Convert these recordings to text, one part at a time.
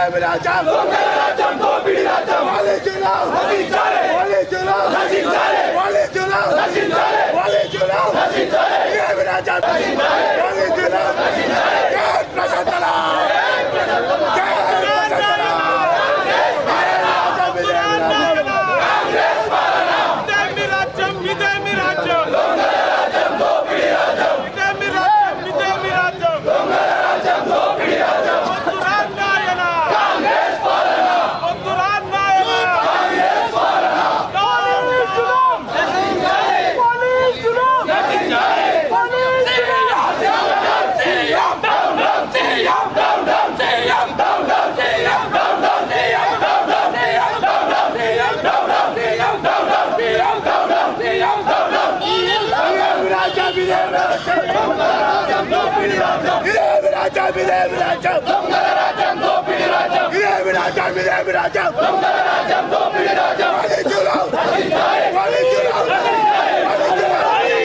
সাহেব রাজা লোকের রাজা গোপী রাজা ওয়ালি জুলাল হাসিন চলে ওয়ালি জুলাল হাসিন চলে ওয়ালি জুলাল হাসিন চলে ওয়ালি জুলাল হাসিন চলে সাহেব রাজা হাসিন চলে ওয়ালি জুলাল হাসিন চলে জয় প্রসাদ লাল জয় প্রসাদ লাল రాజ్యం ఇదేమి రాజ్యం ఇదేమి రాజ్యం ఇదేమి రాజ్యం పోలీసులు పోలీసులు ఇదేమి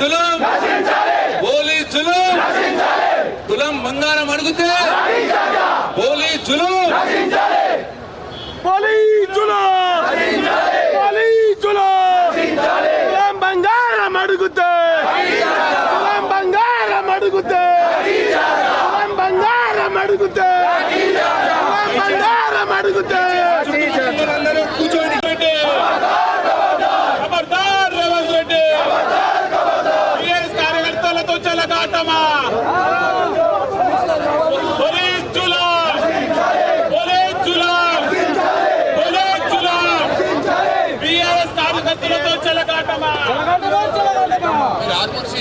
జులుం పోలీస్ జులుం తులం బంగారం అడిగితే. పోలీస్ జులుం పోలీస్ జులుం పోలీస్ జులుం తులం బంగారం అడిగితే. తులం బంగారం అడిగితే. తులం బంగారం అడిగితే. బంగారం అడిగితే.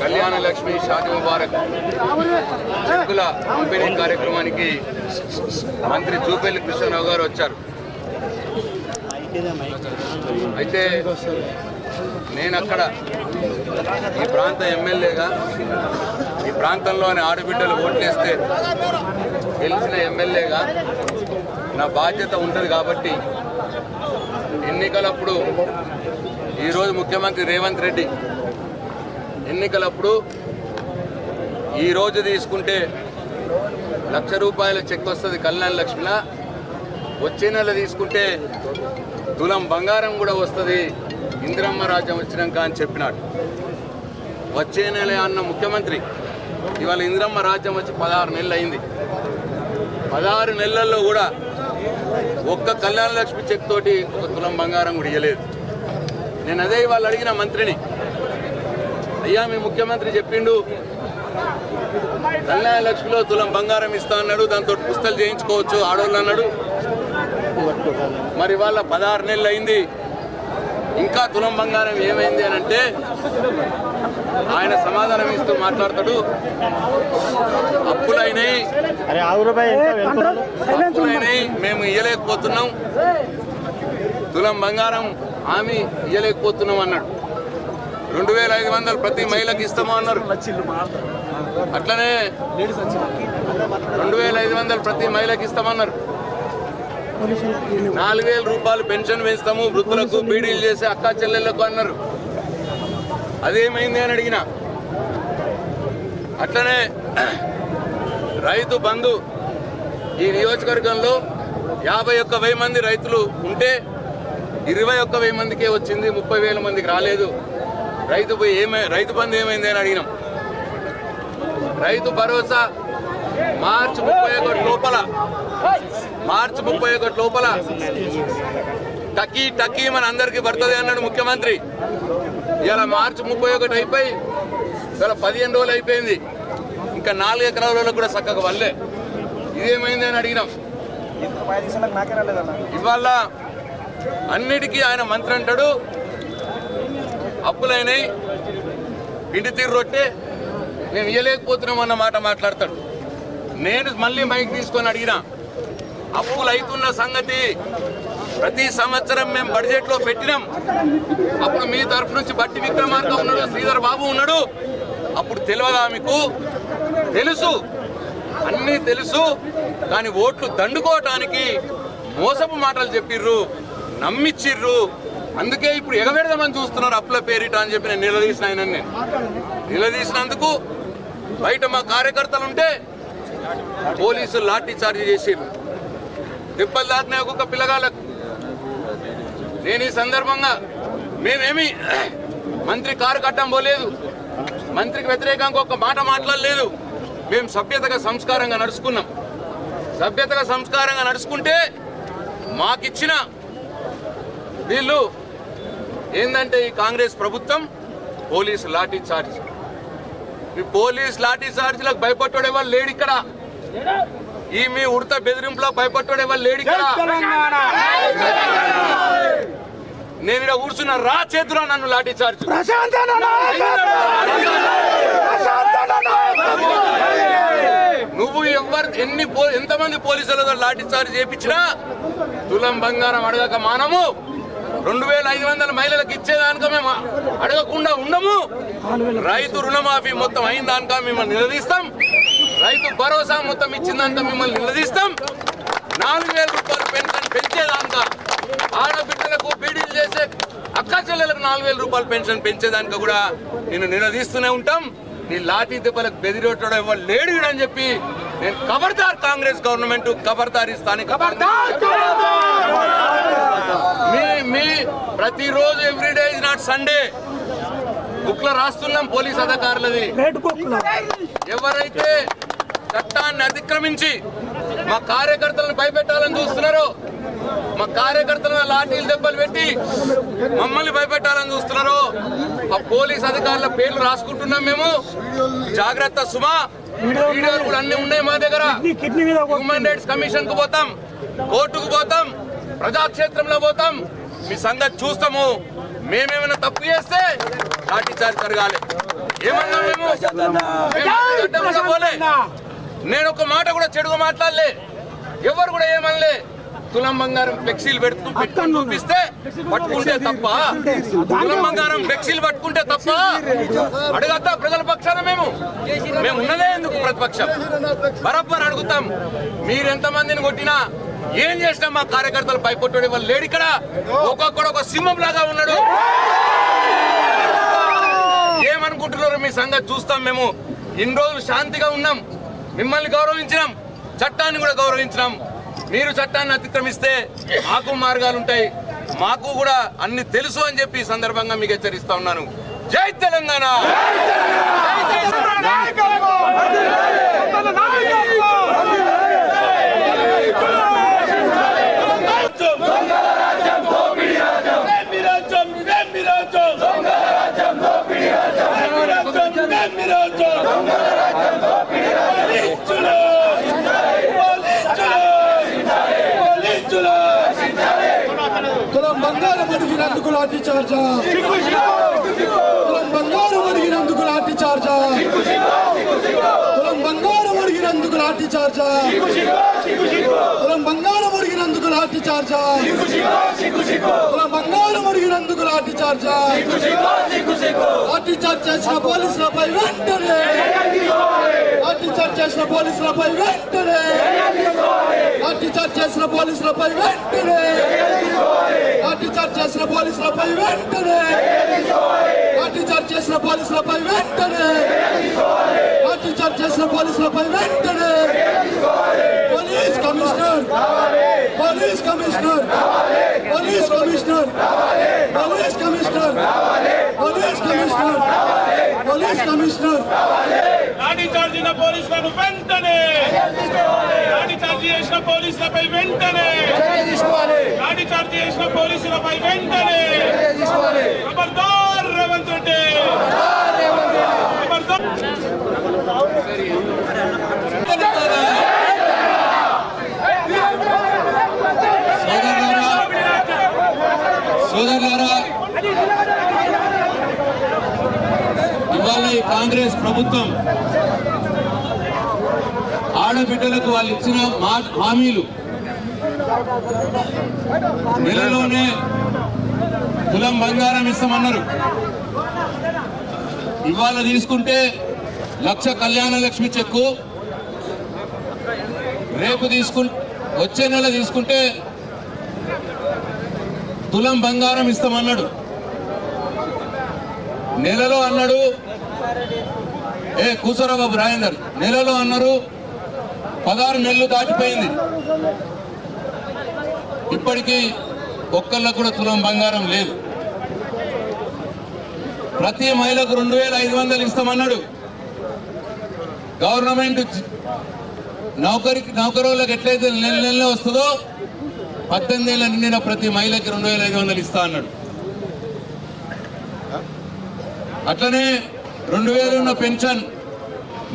కళ్యాణ లక్ష్మి షాది ముబారక్ చెక్కుల పంపిణీ కార్యక్రమానికి మంత్రి జూపల్లి కృష్ణరావు గారు వచ్చారు. అయితే నేను అక్కడ ఈ ప్రాంత ఎమ్మెల్యేగా ఈ ప్రాంతంలోని ఆడబిడ్డలు ఓట్లేస్తే గెలిచిన ఎమ్మెల్యేగా నా బాధ్యత ఉంటుంది కాబట్టి ఎన్నికలప్పుడు ఈరోజు ముఖ్యమంత్రి రేవంత్ రెడ్డి ఎన్నికలప్పుడు ఈ రోజు తీసుకుంటే లక్ష రూపాయల చెక్ వస్తుంది కళ్యాణ లక్ష్మిన వచ్చే నెల తీసుకుంటే తులం బంగారం కూడా వస్తుంది. ఇందిరమ్మ రాజ్యం వచ్చినాక అని చెప్పినాడు. వచ్చే నెల అన్న ముఖ్యమంత్రి ఇవాళ ఇందిరమ్మ రాజ్యం వచ్చి పదహారు నెలలు అయింది. పదహారు నెలల్లో కూడా ఒక్క కళ్యాణ లక్ష్మి చెక్ తోటి ఒక తులం బంగారం కూడా ఇవ్వలేదు నేను అదే ఇవాళ అడిగిన మంత్రిని అయ్యా మీ ముఖ్యమంత్రి చెప్పిండు. కళ్యాణ లక్ష్మిలో తులం బంగారం ఇస్తా అన్నాడు దాంతో పుస్తలు చేయించుకోవచ్చు ఆడోళ్ళు అన్నాడు. మరి వాళ్ళ పదహారు నెలలు అయింది. ఇంకా తులం బంగారం ఏమైంది అని అంటే ఆయన సమాధానం ఇస్తూ మాట్లాడతాడు. అప్పులైనాయి అప్పులైనాయి మేము ఇయ్యలేకపోతున్నాం. తులం బంగారం హామీ ఇయ్యలేకపోతున్నాం అన్నాడు. రెండు వేల ఐదు వందలు ప్రతి మహిళకి ఇస్తాము అన్నారు. అట్లనే రెండు వేల ఐదు వందలు ప్రతి మహిళకి ఇస్తామన్నారు. నాలుగు వేల రూపాయలు పెన్షన్ వేస్తాము వృద్ధులకు బీడీలు చేసి అక్క చెల్లెళ్ళకు అన్నారు. అదేమైంది అని అడిగిన. అట్లనే రైతు బంధు ఈ నియోజకవర్గంలో యాభై ఒక్క వెయ్యి మంది రైతులు ఉంటే ఇరవై ఒక్క వెయ్యి మందికే వచ్చింది ముప్పై వేల మందికి రాలేదు. రైతు ఏమై రైతు బంధు ఏమైంది అని అడిగినాం. రైతు భరోసా మార్చి ముప్పై ఒకటి లోపల. మార్చి ముప్పై ఒకటి లోపల. టకీ టకీ మన అందరికి పడుతుంది అన్నాడు ముఖ్యమంత్రి. ఇలా మార్చి ముప్పై ఒకటి అయిపోయి ఇలా పదిహేను రోజులు అయిపోయింది. ఇంకా నాలుగు ఎకరాల కూడా చక్కగా వల్లే ఇదేమైంది అని అడిగినాం. ఇవాళ అన్నిటికీ ఆయన మంత్రి అంటాడు. అప్పులైనాయి ఇంటి తీరు రొట్టె మేము ఇయ్యలేకపోతున్నాం అన్న మాట మాట్లాడతాడు. నేను మళ్ళీ మైక్ తీసుకొని అడిగినా అప్పులు అవుతున్న సంగతి ప్రతి సంవత్సరం మేము బడ్జెట్లో పెట్టినాం. అప్పుడు మీ తరఫు నుంచి బట్టి విక్రమార్క ఉన్నాడు శ్రీధర్ బాబు ఉన్నాడు. అప్పుడు తెలియదా మీకు? తెలుసు. అన్నీ తెలుసు. కానీ ఓట్లు దండుకోవటానికి మోసపు మాటలు చెప్పిర్రు నమ్మిచ్చిర్రు. అందుకే ఇప్పుడు ఎగబెడదామని చూస్తున్నారు అప్పుల పేరిట అని చెప్పి నేను నిలదీసిన ఆయన నేను నిలదీసినందుకు బయట మా కార్యకర్తలు ఉంటే పోలీసులు లాఠీ చార్జ్ చేసిర్రు. దెబ్బలు దాటినాయి ఒక్కొక్క పిల్లగాళ్ళకు. నేను ఈ సందర్భంగా మేమేమి మంత్రి కారు కట్టం పోలేదు. మంత్రికి వ్యతిరేకంగా ఒక్క మాట మాట్లాడలేదు. మేము సభ్యతగా సంస్కారంగా నడుచుకున్నాం. సభ్యతగా సంస్కారంగా నడుచుకుంటే మాకిచ్చిన వీళ్ళు ఏంటంటే ఈ కాంగ్రెస్ ప్రభుత్వం పోలీసు లాఠీ చార్జ్. ఈ పోలీస్ లాఠీ చార్జ్లకు భయపట్టుడే వాళ్ళు లేడు ఇక్కడ? ఈ మీ ఉడత బెదిరింపులకు భయపట్టుడే వాళ్ళు లేడు ఇక్కడ? నేను ఇక్కడ కూర్చున్న రా చేతురా నన్ను లాఠీ చార్జ్. నువ్వు ఎవరు ఎన్ని ఎంతమంది పోలీసులతో లాఠీ చార్జ్ చేయించినా తులం బంగారం అడగక మానము. రెండు వేల ఐదు వందల మహిళలకు ఇచ్చేదానిక మేము అడగకుండా ఉండము. రైతు రుణమాఫీ మొత్తం అయిందానిక మిమ్మల్ని నిలదీస్తాం. రైతు భరోసా మొత్తం ఇచ్చిందానిక మిమ్మల్ని నిలదీస్తాం. నాలుగు వేల రూపాయలు పెన్షన్ పెంచేదానిక ఆడబిడ్డలకు బీడీలు చేసే అక్క చెల్లెలకు నాలుగు వేల రూపాయలు పెన్షన్ పెంచేదానిక కూడా నేను నిలదీస్తూనే ఉంటాం. నీ లాఠీ దెబ్బలకు బెదిరేటాడు ఎవరు లేడు అని చెప్పి నేను ఖబర్దార్ కాంగ్రెస్ గవర్నమెంట్ ఖబర్దార్ స్థానిక మీ మీ ప్రతిరోజు ఎవ్రీడే ఇస్ నాట్ సండే బుక్లో రాస్తున్నాం పోలీస్ అధికారులది. ఎవరైతే చట్టాన్ని అతిక్రమించి మా కార్యకర్తలను భయపెట్టాలని చూస్తున్నారో మా కార్యకర్తలను లాఠీలు దెబ్బలు పెట్టి మమ్మల్ని భయపెట్టాలని చూస్తున్నారో ఆ పోలీస్ అధికారుల పేర్లు రాసుకుంటున్నాం మేము. జాగ్రత్త సుమా. వీడియోలు కూడా అన్ని ఉన్నాయి మా దగ్గర. హ్యూమన్ రైట్స్ కమిషన్కు పోతాం కోర్టుకు పోతాం ప్రజాక్షేత్రంలో పోతాం. మీ సంగతి చూస్తాము. మేమేమైనా తప్పు చేస్తే లాఠీ చార్జ్ జరగాలి. ఏమన్నా మేము పోలే. నేను ఒక మాట కూడా చెడుగా మాట్లాడలే. ఎవరు కూడా ఏమనలే. తులం బంగారం ఫ్లెక్సీలు పెడుతూ పెట్టుకొని చూపిస్తే పట్టుకుంటే తప్ప. తులం బంగారం ఫ్లెక్సీలు పట్టుకుంటే తప్ప. అడగద్దా ప్రజల పక్షాన మేము? మేము ఉన్నదే ఎందుకు ప్రతిపక్షం? బరబ్బర్ అడుగుతాం. మీరు ఎంత మందిని కొట్టినా ఏం చేసినా మా కార్యకర్తలు పైకొట్టాడు వాళ్ళు లేడు ఇక్కడ. ఒక్కొక్కడు ఒక సింహం లాగా ఉన్నాడు. ఏమనుకుంటున్నారు మీ సంగతి చూస్తాం మేము. ఇన్ని రోజులు శాంతిగా ఉన్నాం. మిమ్మల్ని గౌరవించినాం. చట్టాన్ని కూడా గౌరవించినాం. మీరు చట్టాన్ని అతిక్రమిస్తే మాకు మార్గాలు ఉంటాయి మాకు కూడా అన్ని తెలుసు అని చెప్పి ఈ సందర్భంగా మీకు హెచ్చరిస్తా ఉన్నాను. జై తెలంగాణ! జై అడిగినందుకు లాఠీ చార్జా. తులం బంగారం అడిగినందుకు లాఠీ చార్జా. తులం బంగారం అడిగినందుకు లాఠీ చార్జా. తులం బంగారం అడిగినందుకు లాఠీ చార్జా. తులం బంగారం అడిగినందుకు లాఠీ చార్జా. లాఠీ చార్జ్ చేసిన పోలీసులపై వెంటనే. లాఠీ చార్జ్ చేసిన పోలీసులపై వెంటనే. లాఠీ చార్జ్ చేసిన పోలీసులపై వెంటనే. లాఠీ చార్జ్ చేసిన పోలీసులపై వెంటనే లాఠీ చార్జ్ చేసిన పోలీసులపై వెంటనే లాఠీ చార్జ్ చేసిన పోలీసులపై వెంటనే police commissioner police commissioner police commissioner police commissioner police commissioner. Police commissioner. Lathi charge చేసిన పోలీసులను వెంటనే. లాఠీ చార్జ్ చేసిన పోలీసులపై వెంటనే. లాఠీ చార్జ్ చేసిన పోలీసులపై వెంటనే. ఖబర్దార్ రేవంత్ రెడ్డి. ఖబర్దార్ కాంగ్రెస్ ప్రభుత్వం ఆడబిడ్డలకు వాళ్ళు ఇచ్చిన మా హామీలు నెలలోనే తులం బంగారం ఇస్తామన్నారు. ఇవాళ తీసుకుంటే లక్ష కళ్యాణ లక్ష్మి చెక్కు. రేపు తీసుకు వచ్చే నెల తీసుకుంటే తులం బంగారం ఇస్తామన్నాడు. నెలలో అన్నాడు ఏ కూసరా బాబు రాజేందర్. నెలలో అన్నారు పదహారు నెలలు దాటిపోయింది. ఇప్పటికీ ఒక్కళ్ళకు కూడా తులం బంగారం లేదు. ప్రతి మహిళకు రెండు వేల ఐదు వందలు ఇస్తామన్నాడు. గవర్నమెంట్ నౌకరికి నౌకరులకు ఎట్లయితే నెల నెలలో వస్తుందో పద్దెనిమిది ఏళ్ళ నిండిన ప్రతి మహిళకి రెండు వేల ఐదు వందలు ఇస్తా అన్నాడు. అట్లనే రెండు వేలు ఉన్న పెన్షన్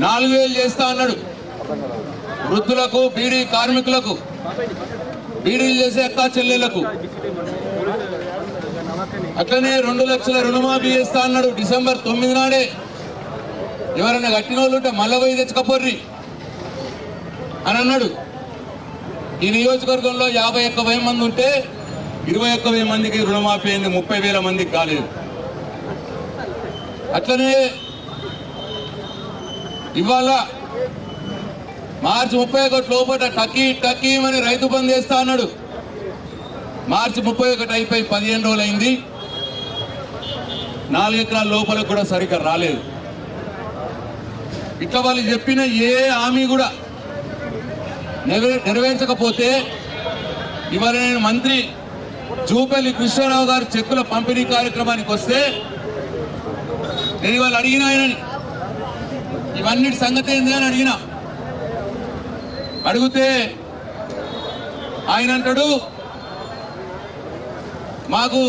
నాలుగు వేలు చేస్తా అన్నాడు. వృద్ధులకు బీడీ కార్మికులకు బీడీలు చేసే అక్క చెల్లెలకు. అట్లనే రెండు లక్షల రుణమాఫీ చేస్తా అన్నాడు డిసెంబర్ తొమ్మిది నాడే. ఎవరైనా కట్టిన వాళ్ళు ఉంటే మళ్ళా పోయి తెచ్చుకపోర్రి అని అన్నాడు. ఈ నియోజకవర్గంలో యాభై ఒక్క వెయ్యి మంది ఉంటే ఇరవై ఒక్క వెయ్యి మందికి రుణమాఫీ అయింది ముప్పై వేల మందికి కాలేదు. అట్లనే ఇవాళ మార్చి ముప్పై ఒకటి లోపల టకీ టకీ అని రైతు బంద్ చేస్తా అన్నాడు. మార్చి ముప్పై ఒకటి అయిపోయి పదిహేను రోజులు అయింది. నాలుగు ఎకరాల లోపల కూడా సరిగ్గా రాలేదు. ఇట్లా వాళ్ళు చెప్పిన ఏ హామీ కూడా నెరవేర్చకపోతే ఇవాళ నేను మంత్రి జూపల్లి కృష్ణారావు గారు చెక్కుల పంపిణీ కార్యక్రమానికి వస్తే నేను ఇవాళ అడిగిన ఆయనని. ఇవన్నిటి సంగతి ఏంది అని అడిగిన. అడిగితే ఆయన అంటాడు మాకు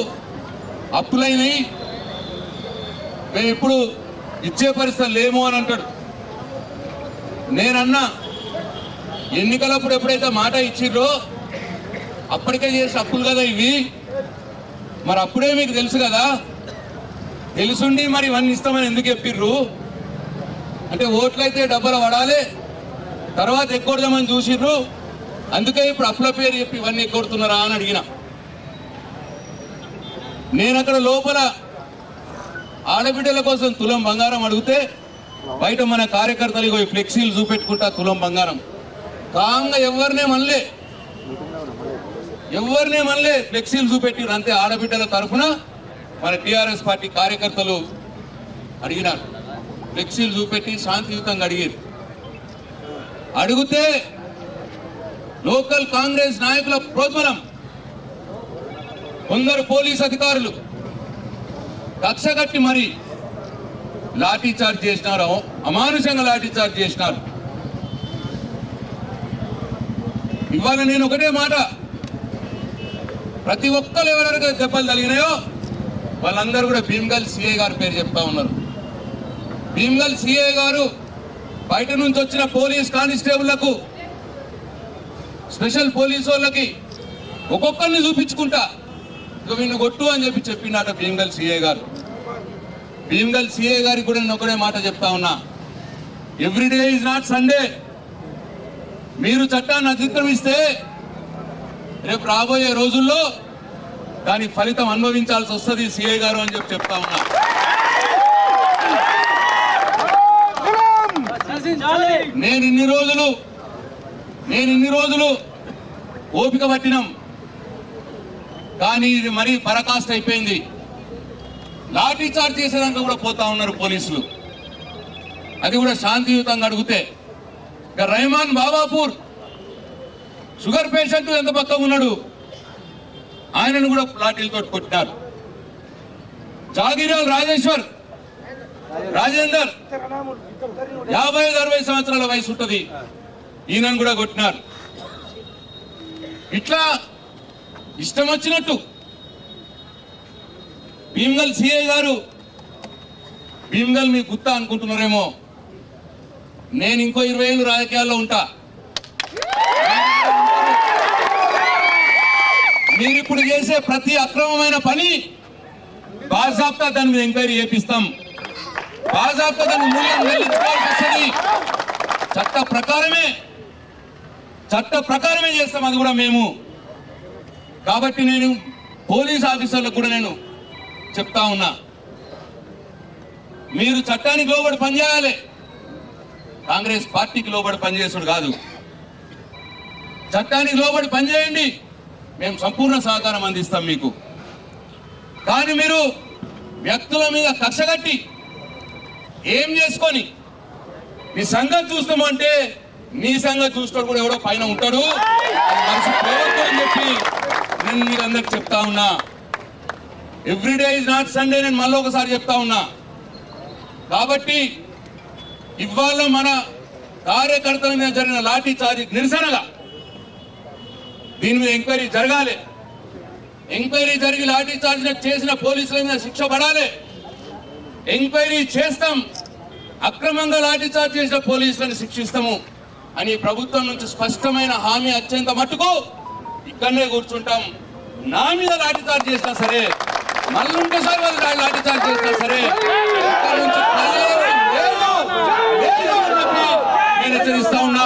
అప్పులైనవి మేము ఇప్పుడు ఇచ్చే పరిస్థితి లేము అని అంటాడు. నేనన్నా ఎన్నికలప్పుడు ఎప్పుడైతే మాట ఇచ్చిర్రో అప్పటికే చేసిన అప్పులు కదా ఇవి. మరి అప్పుడే మీకు తెలుసు కదా తెలుసుండి మరి ఇవన్నీ ఇస్తామని ఎందుకు చెప్పిర్రు? అంటే ఓట్లయితే డబ్బులు పడాలి తర్వాత ఎక్కొడదామని చూసిర్రు. అందుకే ఇప్పుడు అప్పుల పేరు చెప్పి ఇవన్నీ ఎక్కొడుతున్నారా అని అడిగిన. నేను అక్కడ లోపల ఆడబిడ్డల కోసం తులం బంగారం అడిగితే బయట మన కార్యకర్తలు ఫ్లెక్సీలు చూపెట్టుకుంటా తులం బంగారం. కాంగా ఎవరినే మనలే ఎవరినే మనలే ఫ్లెక్సీలు చూపెట్టిరు అంతే ఆడబిడ్డల తరఫున. మన టిఆర్ఎస్ పార్టీ కార్యకర్తలు అడిగినారు. ఫ్లెక్సీలు చూపెట్టి శాంతియుతంగా అడిగారు. అడిగితే లోకల్ కాంగ్రెస్ నాయకుల ప్రోద్బలం. కొందరు పోలీస్ అధికారులు. కక్షగట్టి మరి లాఠీ చార్జ్ చేసినారు అమానుషంగా లాఠీ చార్జ్ చేసినారు. ఇవాళ నేను ఒకటే మాట. ప్రతి ఒక్కరు ఎవరెవరికి దెబ్బలు తగినాయో వాళ్ళందరూ కూడా భీమ్గల్ సిఏ గారి పేరు చెప్తా ఉన్నారు. భీమ్గల్ సిఏ గారు బయట నుంచి వచ్చిన పోలీస్ కానిస్టేబుళ్ళకు స్పెషల్ పోలీస్ వాళ్ళకి ఒక్కొక్కరిని చూపించుకుంటా. ఇక వీళ్ళు కొట్టు అని చెప్పి చెప్పినట భీమ్గల్ సిఏ గారు. భీమ్గల్ సిఏ గారికి కూడా నేను ఒకటే మాట చెప్తా ఉన్నా. ఎవ్రీడే ఈజ్ నాట్ సండే మీరు చట్టాన్ని అతిక్రమిస్తే రేపు రాబోయే రోజుల్లో దాని ఫలితం అనుభవించాల్సి వస్తుంది సిఐ గారు అని చెప్పి చెప్తా ఉన్నా. నేను ఇన్ని రోజులు నేను ఇన్ని రోజులు ఓపిక పట్టినాం. కానీ ఇది మరీ పరకాస్ట్ అయిపోయింది. లాఠీ చార్జ్ చేసేదాకా కూడా పోతా ఉన్నారు పోలీసులు. అది కూడా శాంతియుతంగా అడిగితే. ఇక రెహమాన్ బాబాపూర్ షుగర్ పేషెంట్ ఎంత పక్క ఉన్నాడు? ఆయనను కూడా లాఠీలతో కొట్టినారు జాగిరాల్ రాజేశ్వర్ రాజేందర్ యాభై ఐదు అరవై సంవత్సరాల వయసు ఉంటుంది. ఈయనను కూడా కొట్టినారు. ఇట్లా ఇష్టం వచ్చినట్టు భీమ్గల్ సిఐ గారు భీమ్గల్ మీ గుత్త అనుకుంటున్నారేమో. నేను ఇంకో ఇరవై ఏళ్ళు రాజకీయాల్లో ఉంటా. మీరు ఇప్పుడు చేసే ప్రతి అక్రమమైన పని బాజాబ్తా దాని మీద ఎంక్వైరీ చేపిస్తాం. బాజాబ్తా మూల్యం చెల్లించుకోవాల్సి వస్తుంది. చట్ట ప్రకారమే చట్ట ప్రకారమే చేస్తాం అది కూడా మేము. కాబట్టి నేను పోలీస్ ఆఫీసర్లకు కూడా నేను చెప్తా ఉన్నా. మీరు చట్టానికి లోబడి పనిచేయాలి. కాంగ్రెస్ పార్టీకి లోబడి పనిచేసుడు కాదు. చట్టానికి లోబడి పనిచేయండి. మేము సంపూర్ణ సహకారం అందిస్తాం మీకు. కానీ మీరు వ్యక్తుల మీద కక్షగట్టి ఏం చేసుకొని నీ సంగతి చూస్తామంటే నీ సంగతి చూసుకోడు కూడా ఎవడో పైన ఉంటాడు. పోవద్దు అని చెప్పి నేను మీరందరికి చెప్తా ఉన్నా. ఎవ్రీడే ఇస్ నాట్ సండే నేను మళ్ళీ ఒకసారి చెప్తా ఉన్నా. కాబట్టి ఇవాళ మన కార్యకర్తల మీద జరిగిన లాఠీ చార్జీ నిరసనగా దీని మీద ఎంక్వైరీ జరగాలి. ఎంక్వైరీ జరిగి లాఠీ చార్జ్ చేసిన పోలీసుల మీద శిక్ష పడాలి. ఎంక్వైరీ చేస్తాం. అక్రమంగా లాఠీ చార్జ్ చేసిన పోలీసులను శిక్షిస్తాము అని ప్రభుత్వం నుంచి స్పష్టమైన హామీ అత్యంత మట్టుకు ఇక్కడనే కూర్చుంటాం. నా మీద లాఠీ చార్జ్ చేసినా సరే మళ్ళీ ఇంకోసారి వాళ్ళు లాఠీ చార్జ్ చేసినా సరే ఇక్కడ నుంచి నేను హెచ్చరిస్తా ఉన్నా.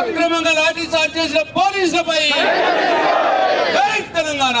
అక్రమంగా లాఠీ చార్జ్ చేసిన పోలీసులపై తెలంగాణ!